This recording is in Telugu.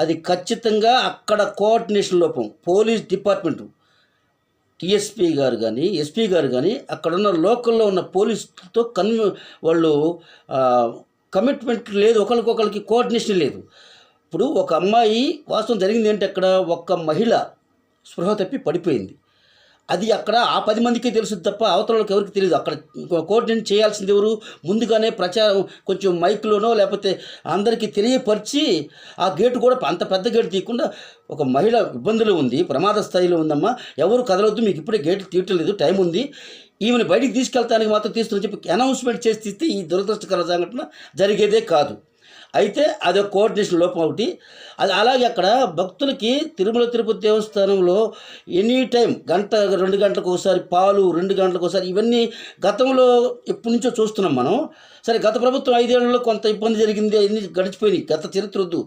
అది ఖచ్చితంగా అక్కడ కోఆర్డినేషన్ లోపం పోలీస్ డిపార్ట్మెంట్. టీఎస్పీ గారు కానీ ఎస్పీ గారు కానీ అక్కడ ఉన్న లోకల్లో ఉన్న పోలీసులతో కన్ వాళ్ళు కమిట్మెంట్ లేదు ఒకరికొకరికి కోఆర్డినేషన్ లేదు. ఇప్పుడు ఒక అమ్మాయి వాస్తవం జరిగింది ఏంటి అక్కడ? ఒక మహిళ స్పృహ తప్పి పడిపోయింది. అది అక్కడ ఆ పది మందికి తెలుసు తప్ప అవతలకి ఎవరికి తెలియదు అక్కడ కోఆర్డినేట్ చేయాల్సింది ఎవరు? ముందుగానే ప్రచారం కొంచెం మైక్లోనో లేకపోతే అందరికీ తెలియపరిచి ఆ గేటు కూడా అంత పెద్ద గేటు తీయకుండా ఒక మహిళ ఇబ్బందులు ఉంది ప్రమాద స్థాయిలో ఉందమ్మా. ఎవరు కదలొద్దు మీకు ఇప్పుడే గేట్లు తీయటం లేదు టైం ఉంది. ఈమెను బయటికి తీసుకెళ్తానికి మాత్రం తీసుకుని చెప్పి అనౌన్స్మెంట్ చేసి తీస్తే ఈ దురదృష్టకర సంఘటన జరిగేదే కాదు. అయితే అదొక కోఆర్డినేషన్ లోపం ఒకటి. అది అలాగే అక్కడ భక్తులకి తిరుమల తిరుపతి దేవస్థానంలో ఎనీ టైం గంట రెండు గంటలకు ఒకసారి పాలు రెండు గంటలకు ఒకసారి ఇవన్నీ గతంలో ఎప్పటి నుంచో చూస్తున్నాం మనం. సరే గత ప్రభుత్వం ఐదేళ్ళలో కొంత ఇబ్బంది జరిగింది అన్ని గడిచిపోయినాయి. గత చరిత్ర వద్దు.